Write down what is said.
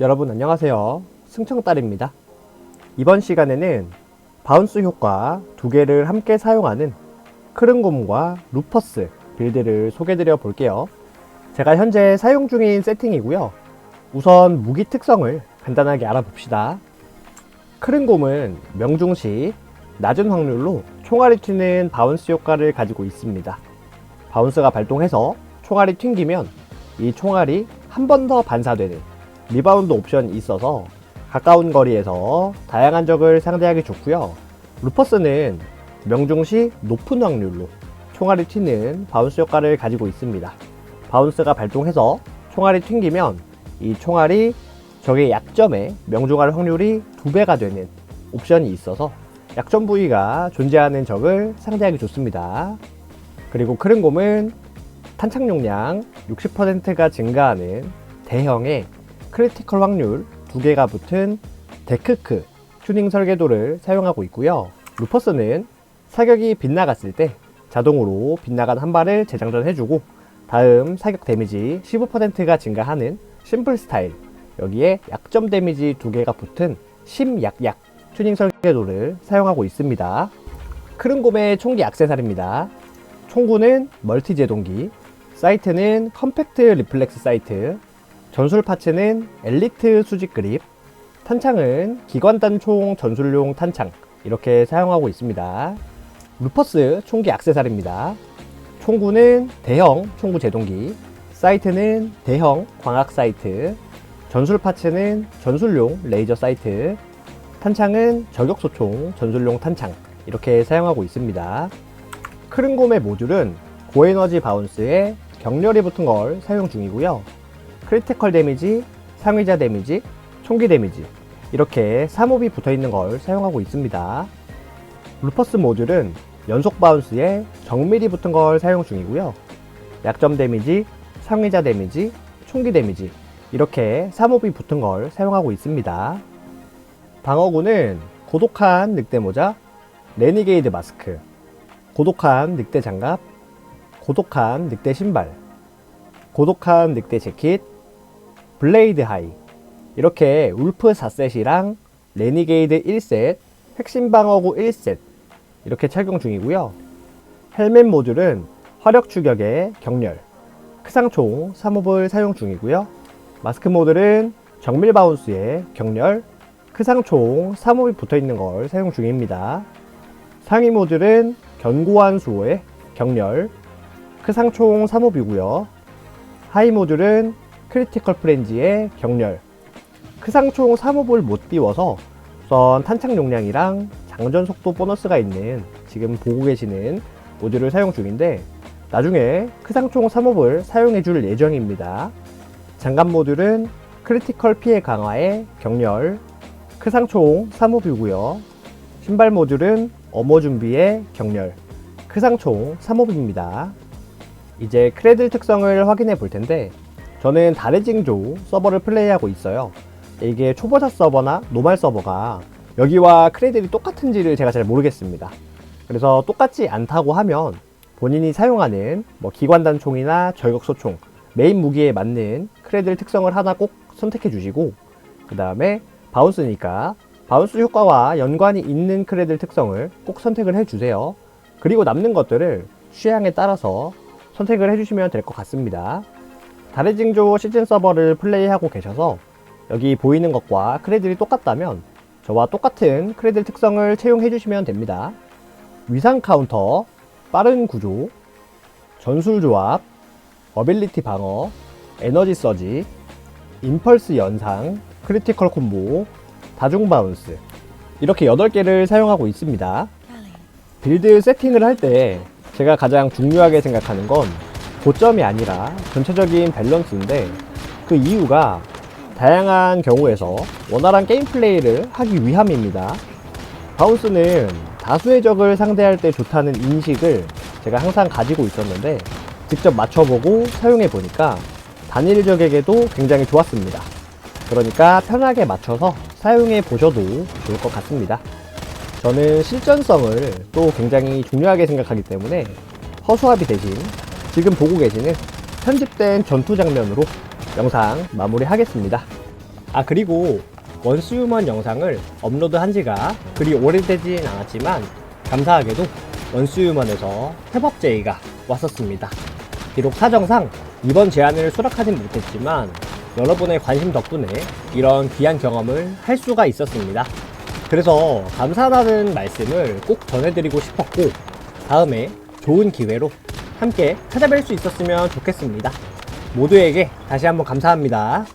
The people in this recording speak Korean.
여러분 안녕하세요. 승청딸입니다. 이번 시간에는 바운스 효과 두 개를 함께 사용하는 크른곰과 루퍼스 빌드를 소개드려 볼게요. 제가 현재 사용 중인 세팅이고요. 우선 무기 특성을 간단하게 알아봅시다. 크른곰은 명중시 낮은 확률로 총알이 튀는 바운스 효과를 가지고 있습니다. 바운스가 발동해서 총알이 튕기면 이 총알이 한 번 더 반사되는 리바운드 옵션이 있어서 가까운 거리에서 다양한 적을 상대하기 좋고요. 루퍼스는 명중시 높은 확률로 총알이 튀는 바운스 효과를 가지고 있습니다. 바운스가 발동해서 총알이 튕기면 이 총알이 적의 약점에 명중할 확률이 두 배가 되는 옵션이 있어서 약점 부위가 존재하는 적을 상대하기 좋습니다. 그리고 크른곰은 탄착 용량 60%가 증가하는 대형의 크리티컬 확률 두 개가 붙은 데크크 튜닝 설계도를 사용하고 있고요. 루퍼스는 사격이 빗나갔을 때 자동으로 빗나간 한 발을 재장전해주고 다음 사격 데미지 15%가 증가하는 심플 스타일 여기에 약점 데미지 두 개가 붙은 심약약 튜닝 설계도를 사용하고 있습니다. 크른곰의 총기 액세서리입니다. 총구는 멀티 제동기, 사이트는 컴팩트 리플렉스 사이트, 전술 파츠는 엘리트 수직 그립, 탄창은 기관단총 전술용 탄창 이렇게 사용하고 있습니다. 루퍼스 총기 액세서리입니다. 총구는 대형 총구 제동기, 사이트는 대형 광학 사이트, 전술 파츠는 전술용 레이저 사이트, 탄창은 저격소총 전술용 탄창 이렇게 사용하고 있습니다. 크른곰의 모듈은 고에너지 바운스에 격렬히 붙은 걸 사용 중이고요. 크리티컬 데미지, 상위자 데미지, 총기 데미지 이렇게 3홉이 붙어 있는 걸 사용하고 있습니다. 루퍼스 모듈은 연속 바운스에 정밀히 붙은 걸 사용 중이고요. 약점 데미지, 상위자 데미지, 총기 데미지 이렇게 3홉이 붙은 걸 사용하고 있습니다. 방어구는 고독한 늑대 모자, 레니게이드 마스크, 고독한 늑대 장갑, 고독한 늑대 신발, 고독한 늑대 재킷, 블레이드 하이 이렇게 울프 4셋이랑 레니게이드 1셋, 핵심 방어구 1셋 이렇게 착용 중이고요. 헬멧 모듈은 화력 추격의 격렬, 크상총 3홉을 사용 중이고요. 마스크 모듈은 정밀 바운스의 격렬, 크상총 3홉이 붙어 있는 걸 사용 중입니다. 상위 모듈은 견고한 수호의 격렬, 크상총 3홉이고요. 하이 모듈은 크리티컬 프렌지의 격렬, 크상총 3홉을 못 띄워서 우선 탄착 용량이랑 장전 속도 보너스가 있는 지금 보고 계시는 모듈을 사용 중인데 나중에 크상총 3홉을 사용해 줄 예정입니다. 장갑 모듈은 크리티컬 피해 강화의 격렬, 크상총 3홉이고요. 신발 모듈은 어머 준비의 격렬, 크상총 3홉입니다. 이제 크레들 특성을 확인해 볼 텐데 저는 다레징조 서버를 플레이하고 있어요. 이게 초보자 서버나 노말 서버가 여기와 크레들이 똑같은지를 제가 잘 모르겠습니다. 그래서 똑같지 않다고 하면 본인이 사용하는 뭐 기관단총이나 저격소총 메인 무기에 맞는 크레들 특성을 하나 꼭 선택해 주시고 그 다음에 바운스니까 바운스 효과와 연관이 있는 크레들 특성을 꼭 선택을 해 주세요. 그리고 남는 것들을 취향에 따라서 선택을 해주시면 될 것 같습니다. 다레징조 시즌 서버를 플레이하고 계셔서 여기 보이는 것과 크레들이 똑같다면 저와 똑같은 크레들 특성을 채용해 주시면 됩니다. 위상 카운터, 빠른 구조, 전술 조합, 어빌리티 방어, 에너지 서지, 임펄스 연상, 크리티컬 콤보, 다중 바운스 이렇게 8개를 사용하고 있습니다. 빌드 세팅을 할 때 제가 가장 중요하게 생각하는 건 고점이 아니라 전체적인 밸런스인데 그 이유가 다양한 경우에서 원활한 게임 플레이를 하기 위함입니다. 바운스는 다수의 적을 상대할 때 좋다는 인식을 제가 항상 가지고 있었는데 직접 맞춰보고 사용해 보니까 단일 적에게도 굉장히 좋았습니다. 그러니까 편하게 맞춰서 사용해 보셔도 좋을 것 같습니다. 저는 실전성을 또 굉장히 중요하게 생각하기 때문에 허수아비 대신 지금 보고 계시는 편집된 전투 장면으로 영상 마무리하겠습니다. 아 그리고 원수유먼 영상을 업로드한 지가 그리 오래되진 않았지만 감사하게도 원수유먼에서 협업 제의가 왔었습니다. 비록 사정상 이번 제안을 수락하진 못했지만 여러분의 관심 덕분에 이런 귀한 경험을 할 수가 있었습니다. 그래서 감사하다는 말씀을 꼭 전해드리고 싶었고 다음에 좋은 기회로 함께 찾아뵐 수 있었으면 좋겠습니다. 모두에게 다시 한번 감사합니다.